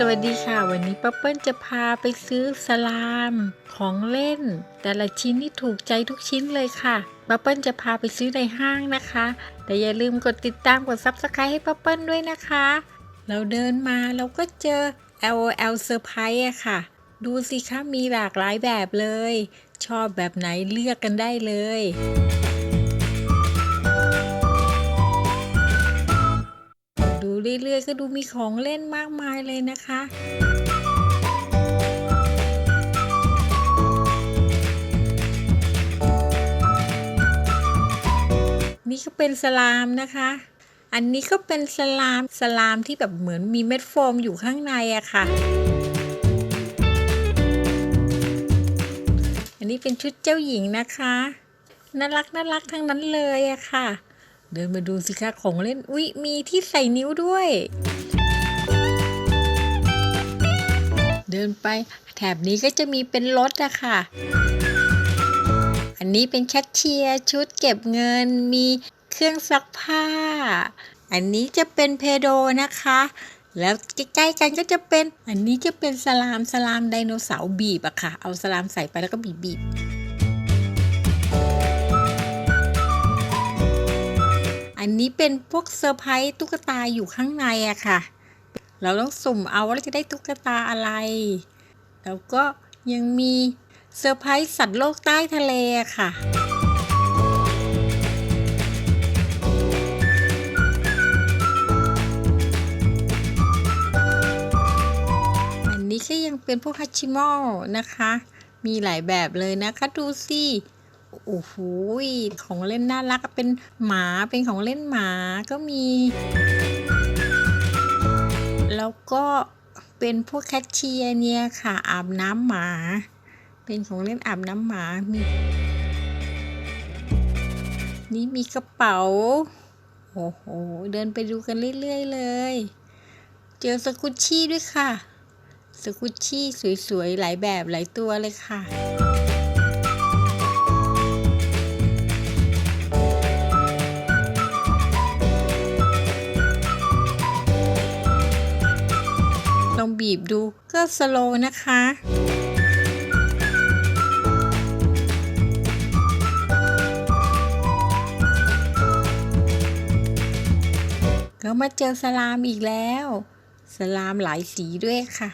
สวัสดีค่ะ วันนี้ป้าเปิ้ลจะพาไปซื้อสลามของเล่น แต่ละชิ้นนี่ถูกใจทุกชิ้นเลยค่ะป้าเปิ้ลจะพาไปซื้อในห้างนะคะ แต่อย่าลืมกดติดตามกดซับสไครต์ให้ป้าเปิ้ลด้วยนะคะ เราเดินมาเราก็เจอ LOL Surprise อะค่ะ ดูสิคะมีหลากหลายแบบเลย ชอบแบบไหนเลือกกันได้เลย ดูเรื่อยๆ ก็ดูมีของเล่นมากมายเลยนะคะนี่ก็เป็นสลามนะคะ อันนี้ก็เป็นสลาม สลามที่แบบเหมือนมีเม็ดโฟมอยู่ข้างในอะค่ะ อันนี้เป็นชุดเจ้าหญิงนะคะ น่ารักน่ารักทั้งนั้นเลยอะค่ะ เดินมาดูสิคะของเล่น อุ๊ย มีที่ใส่นิ้วด้วย เดินไปแถบนี้ก็จะมีเป็นรถอะค่ะ อันนี้เป็นแคชเชียร์ชุดเก็บเงินมีเครื่องซักผ้า อันนี้จะเป็นเพโดนะคะ แล้วใกล้ๆกันก็จะเป็น อันนี้จะเป็นสลามสลามไดโนเสาร์บีบอะค่ะ เอาสลามใส่ไปแล้วก็บีบบีบ อันนี้เป็นพวกเซอร์ไพรส์ตุ๊กตาอยู่ข้างในอะค่ะ เราต้องสุ่มเอาว่าจะได้ตุ๊กตาอะไร แล้วก็ยังมีเซอร์ไพรส์สัตว์โลกใต้ทะเลค่ะอันนี้ก็ยังเป็นพวกฮัชชิมอลนะคะ มีหลายแบบเลยนะคะ ดูสิ โอ้โหของเล่นน่ารักเป็นหมาเป็นของเล่นหมาก็มี แล้วก็เป็นพวกแคชเชียร์เนี่ยค่ะอาบน้ำหมา เป็นของเล่นอาบน้ำหมามีนี่มีกระเป๋า โอ้โห เดินไปดูกันเรื่อยๆเลย เจอสกุชชี่ด้วยค่ะ สกุชชี่สวยๆ หลายแบบหลายตัวเลยค่ะ บีบดูก็สโลนะคะก็มาเจอสลามอีกแล้ว สลามหลายสีด้วยค่ะ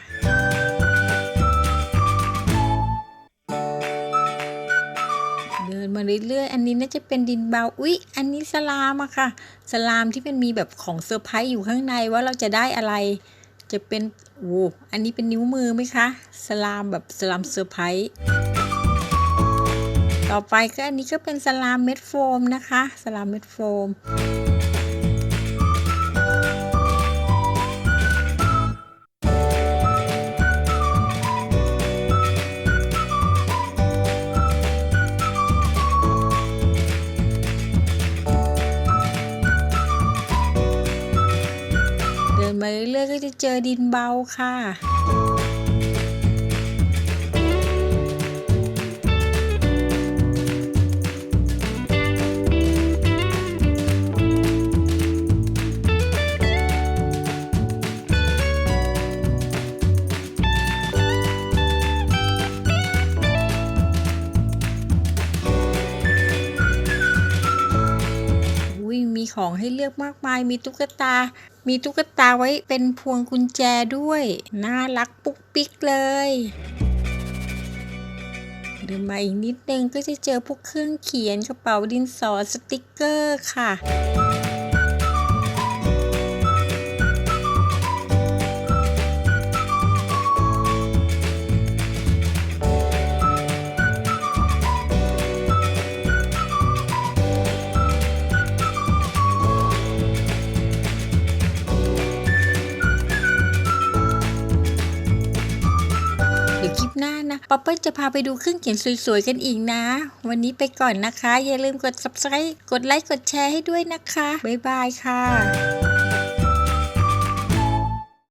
เดินมาเรื่อยๆ อันนี้น่าจะเป็นดินเบา อุ๊ย อันนี้สลามอะค่ะ สลามที่มันมีแบบของเซอร์ไพรส์อยู่ข้างในว่าเราจะได้อะไร จะเป็นโอ้อันนี้เป็นนิ้วมือไหมคะ สลามแบบสลามเซอร์ไพรส์ต่อไปก็อันนี้ก็เป็นสลามเม็ดโฟมนะคะ สลามเม็ดโฟม จะเจอดินเบาค่ะ ของให้เลือกมากมาย มีตุ๊กตา มีตุ๊กตาไว้เป็นพวงกุญแจด้วย น่ารักปุ๊กปิ๊กเลยเดินมาอีกนิดนึงก็จะเจอพวกเครื่องเขียนกระเป๋าดินสอสติกเกอร์ค่ะ ป๊อปเปิ้ลจะพาไปดูเครื่องเขียนสวยๆกันอีกนะ วันนี้ไปก่อนนะคะ อย่าลืมกด subscribe กดไลค์กดแชร์ให้ด้วยนะคะ บ๊ายบายค่ะ